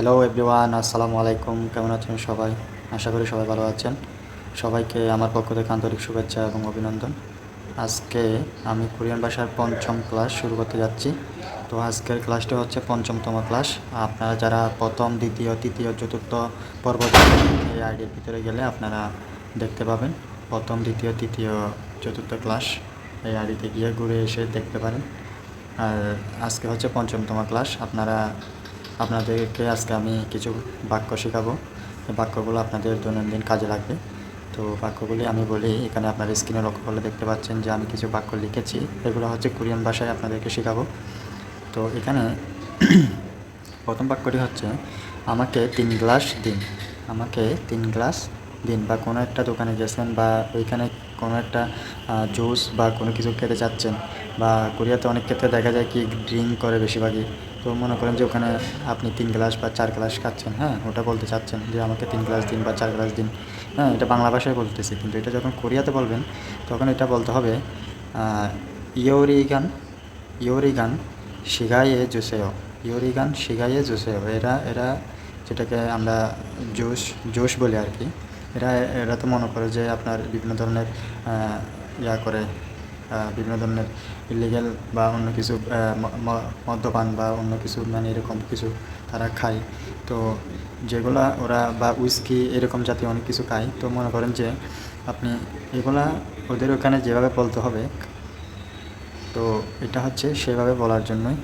Hello everyone আসসালামু আলাইকুম। কেমন আছেন সবাই? আশা করি সবাই ভালো আছেন। সবাইকে আমার পক্ষ থেকে আন্তরিক শুভেচ্ছা এবং অভিনন্দন। আজকে আমি কোরিয়ান ভাষার পঞ্চম ক্লাস শুরু করতে যাচ্ছি। তো আজকের ক্লাসটি হচ্ছে পঞ্চমতম ক্লাস। আপনারা যারা প্রথম, দ্বিতীয়, তৃতীয়, চতুর্থ, পর্ব এই আইডির ভিতরে গেলে আপনারা দেখতে পাবেন। প্রথম, দ্বিতীয়, তৃতীয়, চতুর্থ ক্লাস এই আইডিতে গিয়ে ঘুরে এসে দেখতে পারেন। আর আজকে হচ্ছে পঞ্চমতম ক্লাস। আপনারা আপনাদেরকে আজকে আমি কিছু বাক্য শেখাবো। বাক্যগুলো আপনাদের দৈনন্দিন কাজে লাগবে। তো বাক্যগুলি আমি বলি, এখানে আপনার স্ক্রিনে লক্ষ্য করলে দেখতে পাচ্ছেন যে আমি কিছু বাক্য লিখেছি। এগুলো হচ্ছে কোরিয়ান ভাষায় আপনাদেরকে শেখাবো। তো এখানে প্রথম বাক্যটি হচ্ছে, আমাকে তিন গ্লাস দিন। আমাকে তিন গ্লাস দিন, বা কোনো একটা দোকানে গেছেন বা ওইখানে কোনো একটা জুস বা কোনো কিছু খেতে চাচ্ছেন, বা কোরিয়াতে অনেক ক্ষেত্রে দেখা যায় কি, ড্রিঙ্ক করে বেশিরভাগই। তো মনে করেন যে ওখানে আপনি তিন গ্লাস বা চার গ্লাস খাচ্ছেন হ্যাঁ? ওটা বলতে চাচ্ছেন যে আমাকে তিন গ্লাস দিন বা চার গ্লাস দিন। হ্যাঁ এটা বাংলা ভাষায় বলতেছি, কিন্তু এটা যখন কোরিয়াতে বলবেন, তখন এটা বলতে হবে ইয়োরিগান ইয়োরিগান শিগাইয়ে জুসেও ইয়োরিগান শিগাইয়ে জুসেও। এরা এরা যেটাকে আমরা জোশ জোশ বলি আর কি। এরা এরা তো মনে করে যে আপনার বিভিন্ন ধরনের ইয়া করে বিভিন্ন ধরনের ইলিগেল বা অন্য কিছু মদ্যপান বা অন্য কিছু মানে এরকম কিছু তারা খায়। তো যেগুলা ওরা বা উইস্কি এরকম জাতীয় অনেক কিছু খায়। তো মনে করেন যে আপনি এগুলা ওদের ওখানে যেভাবে বলতে হবে, তো এটা হচ্ছে সেভাবে বলার জন্যই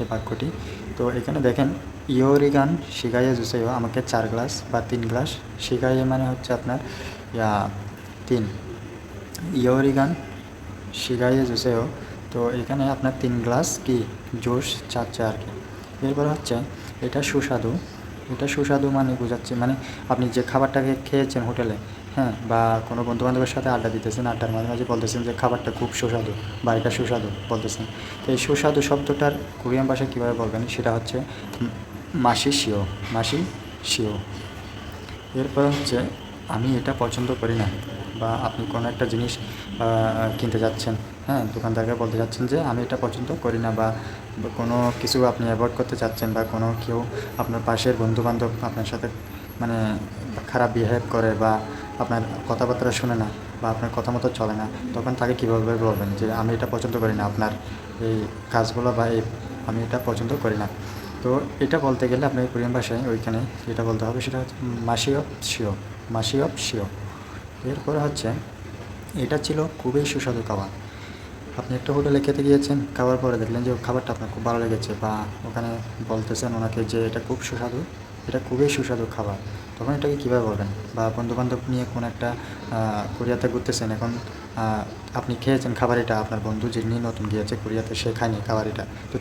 এই বাক্যটি। তো এখানে দেখেন, ইয়োরিগান শিগাইয়ে জুসেও আমাকে চার গ্লাস বা তিন গ্লাস শিগাইয়ে মানে হচ্ছে আপনার, ইয়া, তিন। ইয়োরিগান শিগাইয়ে জুসেও তো এখানে আপনার তিন গ্লাস কি? জুস চাচ্ছে আর কি? এরপর হচ্ছে, এটা সুস্বাদু। এটা সুস্বাদু মানে বোঝাচ্ছে মানে আপনি যে খাবারটাকে খেয়েছেন হোটেলে হ্যাঁ বা কোনো বন্ধু বান্ধবের সাথে আড্ডা দিতেছেন, আড্ডার মাঝে মাঝে বলতেছেন যে খাবারটা খুব সুস্বাদু, বা এটা সুস্বাদু বলতেছেন। তো এই সুস্বাদু শব্দটার কোরিয়ান ভাষায় কীভাবে বলবেন? সেটা হচ্ছে মাসি শিও মাসি শিও এরপর হচ্ছে, আমি এটা পছন্দ করি না। বা আপনি কোনো একটা জিনিস কিনতে যাচ্ছেন হ্যাঁ দোকানদারকে বলতে যাচ্ছেন যে, আমি এটা পছন্দ করি না বা কোনো কিছু আপনি অ্যাভয়েড করতে চাচ্ছেন বা কোনো কেউ আপনার পাশের বন্ধু বান্ধব আপনার সাথে মানে খারাপ বিহেভ করে বা আপনার কথাবার্তা শুনে না বা আপনার কথা মতো চলে না, তখন তাকে কীভাবে বলবেন যে, আমি এটা পছন্দ করি না, আপনার এই কাজগুলো বা এই আমি এটা পছন্দ করি না তো এটা বলতে গেলে আপনার কোরিয়ান ভাষায় ওইখানে যেটা বলতে হবে সেটা হচ্ছে মাসি অফ শিও মাসি অফ শিও এরপরে হচ্ছে, এটা ছিল খুবই সুস্বাদু খাবার। আপনি একটা হোটেলে খেতে গিয়েছেন, খাবার পরে দেখলেন যে খাবারটা আপনার খুব ভালো লেগেছে বা ওখানে বলতেছেন ওনাকে যে এটা খুব সুস্বাদু, এটা খুবই সুস্বাদু খাবার। তখন এটাকে কীভাবে বলবেন? বা বন্ধুবান্ধব নিয়ে কোনো একটা কোরিয়াতে ঘুরতেছেন, এখন আপনি খেয়েছেন খাবার এটা, আপনার বন্ধু যিনি নতুন গিয়েছে কোরিয়াতে, সে খায়নি খাবার এটা। তো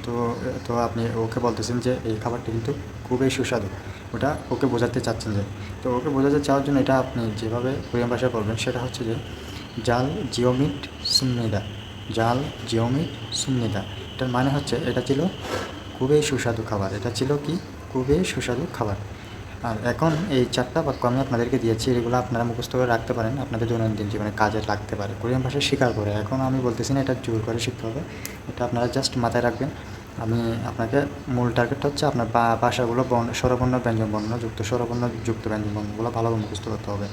তো আপনি ওকে বলতেছেন যে এই খাবারটি কিন্তু খুবই সুস্বাদু। ওটা ওকে বোঝাতে চাচ্ছেন যে, তো ওকে বোঝাতে চাওয়ার জন্য এটা আপনি যেভাবে কোরিয়ান ভাষায় বলবেন সেটা হচ্ছে যে, জাল জিওমিট সুন্নিদা, জাল জিওমিট সুন্নিদা। এটার মানে হচ্ছে এটা ছিল খুবই সুস্বাদু খাবার। এটা ছিল কি? খুবই সুস্বাদু খাবার। আর এখন এই চারটা বাক্য আমি আপনাদেরকে দিয়েছি, এগুলো আপনারা মুখস্থ করে রাখতে পারেন আপনাদের দৈনন্দিন জীবনে কাজে লাগতে পারে। কোরিয়ান ভাষা শেখার করে। এখন আমি বলতেছি না এটা জোর করে শিখতে হবে। এটা আপনারা জাস্ট মাথায় রাখবেন। আমি আপনাকে মূল টার্গেট হচ্ছে আপনার ভাষাগুলো বর্ণ স্বরবর্ণ ব্যঞ্জন বর্ণ, যুক্ত স্বরবর্ণ যুক্ত ব্যঞ্জন বর্ণগুলো ভালোভাবে মুখস্থ করতে হবে।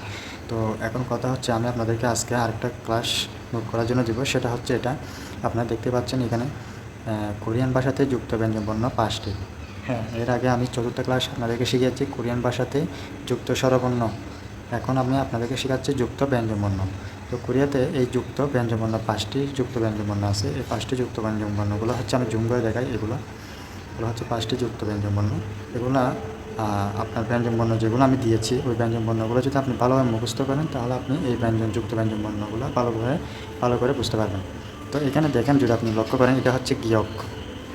তো এখন কথা হচ্ছে আমি আপনাদেরকে আজকে আরেকটা ক্লাস নোট করার জন্য দেবো, সেটা হচ্ছে এটা। আপনারা দেখতে পাচ্ছেন এখানে কোরিয়ান ভাষাতে যুক্ত ব্যঞ্জন বর্ণ পাঁচটি। হ্যাঁ এর আগে আমি চতুর্থ ক্লাস আপনাদেরকে শিখিয়েছি, কোরিয়ান ভাষাতে যুক্ত স্বরবর্ণ এখন আমি আপনাদেরকে শেখাচ্ছি যুক্ত ব্যঞ্জনবর্ণ তো কোরিয়াতে এই যুক্ত ব্যঞ্জনবর্ণ, পাঁচটি যুক্ত ব্যঞ্জনবর্ণ আছে। এই পাঁচটি যুক্ত ব্যঞ্জনবর্ণগুলো হচ্ছে আমি জুম করে দেখাই এগুলো। এগুলো হচ্ছে পাঁচটি যুক্ত ব্যঞ্জনবর্ণ। এগুলো আপনার ব্যঞ্জনবর্ণ যেগুলো আমি দিয়েছি, ওই ব্যঞ্জনবর্ণগুলো যদি আপনি ভালোভাবে মুখস্থ করেন, তাহলে আপনি এই ব্যঞ্জন, যুক্ত ব্যঞ্জনবর্ণগুলো ভালোভাবে, ভালো করে বুঝতে পারবেন। তো এখানে দেখেন, যদি আপনি লক্ষ্য করেন, এটা হচ্ছে গিয়ক।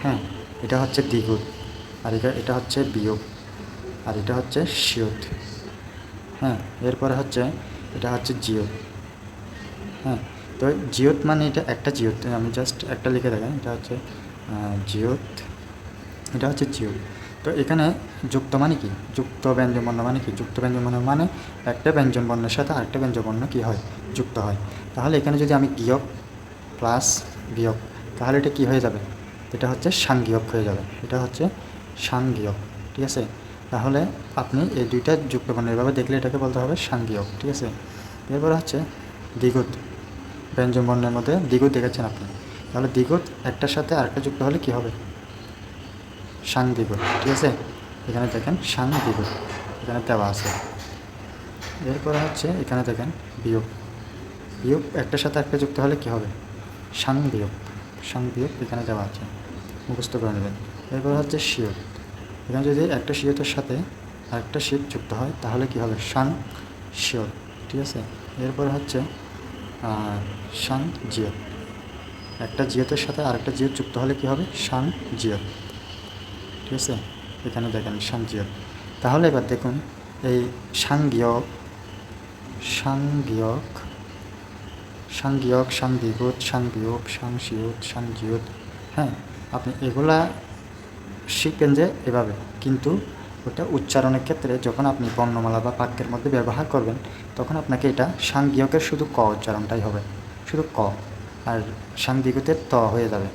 হ্যাঁ এটা হচ্ছে দ্বিগুণ, আর এটা এটা হচ্ছে বিয়োগ, আর এটা হচ্ছে শিওত হ্যাঁ এরপরে হচ্ছে, এটা হচ্ছে জিও। হ্যাঁ তো জিওত মানে এটা একটা জিওত, আমি জাস্ট একটা লিখে দেখাই, এটা হচ্ছে জিওত, এটা হচ্ছে জিও তো এখানে যুক্ত মানে কি? যুক্ত ব্যঞ্জন বর্ণ মানে কি? যুক্ত ব্যঞ্জন বর্ণ মানে একটা ব্যঞ্জন বর্ণের সাথে আরেকটা ব্যঞ্জন বর্ণ কী হয়? যুক্ত হয়। তাহলে এখানে যদি আমি গিয়ক প্লাস বিয়োগ তাহলে এটা কি হয়ে যাবে? এটা হচ্ছে সাংগিয়ক হয়ে যাবে। এটা হচ্ছে সাংগিয়ক, ঠিক আছে? তাহলে আপনি এই দুইটা যুক্তবর্ণ এভাবে দেখলে এটাকে বলতে হবে সাংগিয়ক, ঠিক আছে? এরপর হচ্ছে দ্বিগুত ব্যঞ্জন বর্ণের মধ্যে দ্বিগুত দেখেছেন আপনি। তাহলে দ্বিগুত একটার সাথে আরেকটা যুক্ত হলে কি হবে? সাং দ্বিগুত ঠিক আছে? এখানে দেখেন সাং দ্বিগুত এখানে দেওয়া আছে। এরপরে হচ্ছে এখানে দেখেন বিয়োগ। বিয়োগ একটার সাথে একটা যুক্ত হলে কি হবে? সাং বিয়োগ। সাং বিয়োগ এখানে দেওয়া আছে। মুখস্থ করে নেবেন। এরপর হচ্ছে শিওর এখানে যদি একটা শিওতের সাথে আরেকটা শিওর যুক্ত হয়, তাহলে কি হবে? সাং শিওর ঠিক আছে? এরপর হচ্ছে আহ, সাং জিয়ত একটা জিয়তের সাথে আরেকটা জিয়ত যুক্ত হলে কি হবে? সাং জিয়ত ঠিক আছে? এখানে দেখেন সাং জিয়ত তাহলে এবার দেখুন এই সাংগিয়ক সাংগিয়ক সাংগিয়ক সাংবিগুত সাংবিয়োগ সাংশিয়ত সাংজিয়ত হ্যাঁ আপনি এগুলা শিখবেন যে এভাবে। কিন্তু ওটা উচ্চারণের ক্ষেত্রে যখন আপনি বর্ণমালা বা বাক্যের মধ্যে ব্যবহার করবেন, তখন আপনাকে এটা সাংগিয়কের শুধু ক উচ্চারণটাই হবে। শুধু ক। আর সাংবিগুতের ত হয়ে যাবে।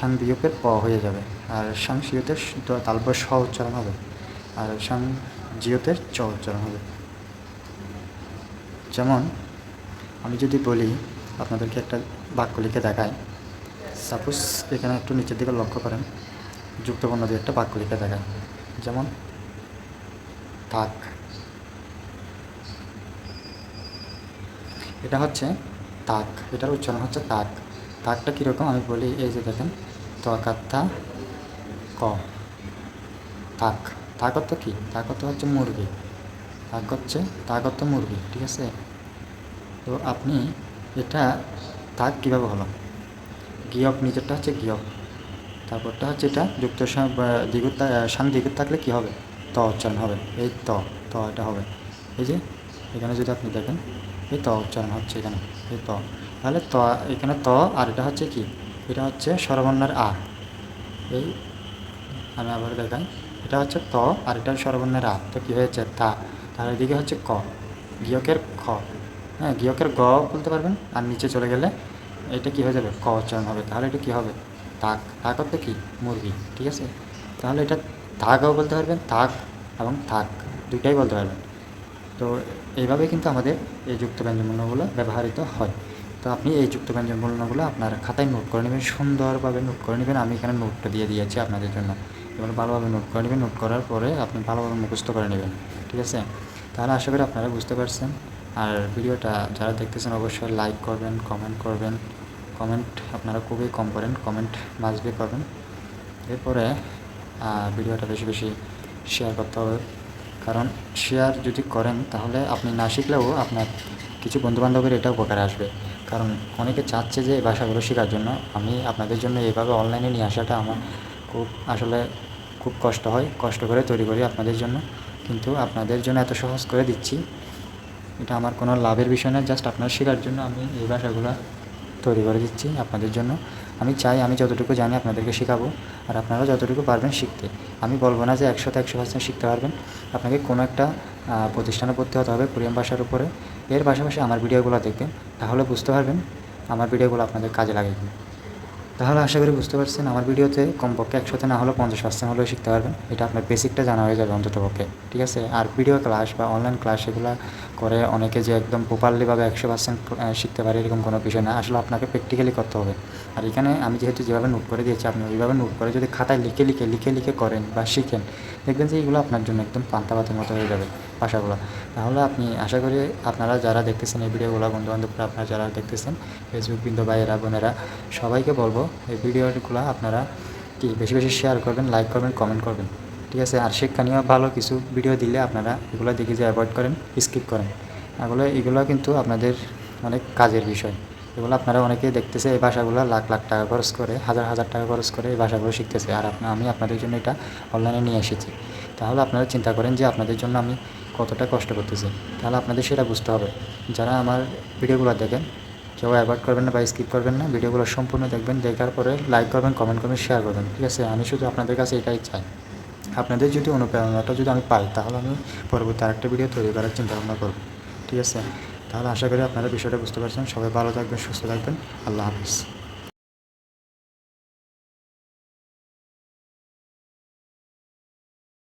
সাংবিয়োগের প হয়ে যাবে। আর সাংশিয়তের তালব্য স উচ্চারণ হবে। আর সাংজিয়তের চ উচ্চারণ হবে। যেমন, আমি যদি বলি, আপনাদেরকে একটা বাক্য লিখে দেখাই। সাপোজ এখানে একটু নিচের দিকে লক্ষ্য করেন। যুক্তবর্ণ দিয়ে একটা বাক্য লিখে দেখায় যেমন থাক। এটা হচ্ছে তাক এটার উচ্চারণ হচ্ছে তাক তাকটা কীরকম? আমি বলি, এই যে দেখেন তকাত্তা ক। তাক তাক অর্থ কী? তাক হচ্ছে মুরগি। তাক হচ্ছে তাক অর্থ মুরগি, ঠিক আছে? তো আপনি এটা তাক কীভাবে হলো? গিয়ক নিজেরটা হচ্ছে গিয়ক তারপরটা হচ্ছে এটা যুক্ত সা- দ্বিগুণ সাং দ্বিগুণ থাকলে কী হবে? ত উচ্চারণ হবে। এই ত ত এটা হবে। এই যে, এখানে যদি আপনি দেখেন, এই ত উচ্চারণ হচ্ছে এখানে, এই ত। তাহলে ত, এখানে ত আর এটা হচ্ছে কি? এটা হচ্ছে স্বরবর্ণের আ। এই, আমি আবার দেখাই। এটা হচ্ছে ত আর এটা স্বরবর্ণের আ। তো কী হয়েছে? তা। তার এদিকে হচ্ছে ক। গিয়কের খ। হ্যাঁ গিয়কের গ বলতে পারবেন? আর নিচে চলে গেলে এটা কী হয়ে যাবে? ক উচ্চারণ হবে। তাহলে এটা কী হবে? তাক। তাক অর্থ কি? মুরগি। ঠিক আছে? তাহলে এটা তাকও বলতে পারবেন, থাক এবং থাক, দুইটাই বলতে পারবেন। তো এইভাবে কিন্তু আমাদের এই যুক্ত ব্যঞ্জনবর্ণগুলো ব্যবহৃত হয়। তো আপনি এই যুক্ত ব্যঞ্জনবর্ণগুলো আপনার খাতায় নোট করে নেবেন, সুন্দরভাবে নোট করে নেবেন। আমি এখানে নোটটা দিয়ে দিয়েছি আপনাদের জন্য। এবার ভালোভাবে নোট করে নেবেন নোট করার পরে আপনি ভালোভাবে মুখস্থ করে নেবেন, ঠিক আছে? তাহলে আশা করি আপনারা বুঝতে পারছেন। আর ভিডিওটা যারা দেখতেছেন অবশ্যই লাইক করবেন কমেন্ট করবেন। কমেন্ট আপনারা খুবই কম করেন কমেন্ট মাসবি করবেন এরপরে ভিডিওটা বেশি বেশি শেয়ার করতে হবে। কারণ শেয়ার যদি করেন, তাহলে আপনি না শিখলেও আপনার কিছু বন্ধুবান্ধবের এটা উপকারে আসবে। কারণ অনেকে চাচ্ছে যে এই ভাষাগুলো শেখার জন্য। আমি আপনাদের জন্য এইভাবে অনলাইনে নিয়ে আসাটা আমার খুব আসলে খুব কষ্ট হয়, কষ্ট করে তৈরি করি আপনাদের জন্য। কিন্তু আপনাদের জন্য এত সহজ করে দিচ্ছি। এটা আমার কোনো লাভের বিষয় না জাস্ট আপনার শেখার জন্য আমি এই ভাষাগুলো তৈরি করে দিচ্ছি আপনাদের জন্য। আমি চাই, আমি যতটুকু জানি আপনাদেরকে শেখাবো, আর আপনারা যতটুকু পারবেন শিখতে। আমি বলব না যে একশোতে একশো পার্সেন্ট শিখতে পারবেন। আপনাকে কোনো একটা প্রতিষ্ঠানে ভর্তি হতে হবে কোরিয়ান ভাষার উপরে। এর পাশাপাশি আমার ভিডিওগুলো দেখবেন, তাহলে বুঝতে পারবেন আমার ভিডিওগুলো আপনাদের কাজে লাগে তাহলে আশা করি বুঝতে পারছেন, আমার ভিডিওতে কমপক্ষে একশোতে না হলেও পঞ্চাশ পার্সেন্ট হলেও শিখতে পারবেন। এটা আপনার বেসিকটা জানা হয়ে যাবে অন্তত পক্ষে, ঠিক আছে? আর ভিডিও ক্লাস বা অনলাইন ক্লাস এগুলো করে অনেকে যে একদম প্রপারলিভাবে একশো পার্সেন্ট শিখতে পারে এরকম কোনো বিষয় না। আসলে আপনাকে প্র্যাকটিক্যালি করতে হবে। আর এখানে আমি যেহেতু যেভাবে নোট করে দিয়েছি, আপনি ওইভাবে নোট করে যদি খাতায় লিখে লিখে লিখে লিখে করেন বা শিখেন, দেখবেন যে এগুলো আপনার জন্য একদম পান্তা মতো হয়ে যাবে। ভাষাগুলো। তাহলে আপনি আশা করি আপনারা যারা দেখতেছেন এই ভিডিওগুলো, বন্ধুবান্ধবরা আপনারা যারা দেখতেছেন ফেসবুক বিন্দু ভাইয়েরা, বোনেরা, সবাইকে বলব এই ভিডিওগুলো আপনারা কি বেশি বেশি শেয়ার করবেন লাইক করবেন কমেন্ট করবেন। ঠিক আছে? আর শিক্ষণীয় ভালো কিছু ভিডিও দিলে আপনারা এগুলো দেখে যে অ্যাভয়েড করেন স্কিপ করেন। এগুলো এগুলো কিন্তু আপনাদের অনেক কাজের বিষয়। এগুলো আপনারা অনেকেই দেখতেছে এই ভাষাগুলো লাখ লাখ টাকা খরচ করে, হাজার হাজার টাকা খরচ করে এই ভাষাগুলো শিখতেছে। আর আমি আপনাদের জন্য এটা অনলাইনে নিয়ে এসেছি। তাহলে আপনারা চিন্তা করেন যে আপনাদের জন্য আমি কতটা কষ্ট করতেছি, তাহলে আপনাদের সেটা বুঝতে হবে। যারা আমার ভিডিওগুলো দেখেন, কেউ অ্যাভয়েড করবেন না বা স্কিপ করবেন না, ভিডিওগুলো সম্পূর্ণ দেখবেন, দেখার পরে লাইক করবেন, কমেন্ট করবেন, শেয়ার করবেন, ঠিক আছে? আমি শুধু আপনাদের কাছে এটাই চাই। আপনাদের যদি অনুপ্রেরণাটা যদি আমি পাই, তাহলে আমি পরবর্তী আরেকটা ভিডিও তৈরি করার চিন্তা ভাবনা করব, ঠিক আছে? তাহলে আশা করি আপনারা বিষয়টা বুঝতে পারছেন। সবাই ভালো থাকবেন, সুস্থ থাকবেন। আল্লাহ হাফিজ।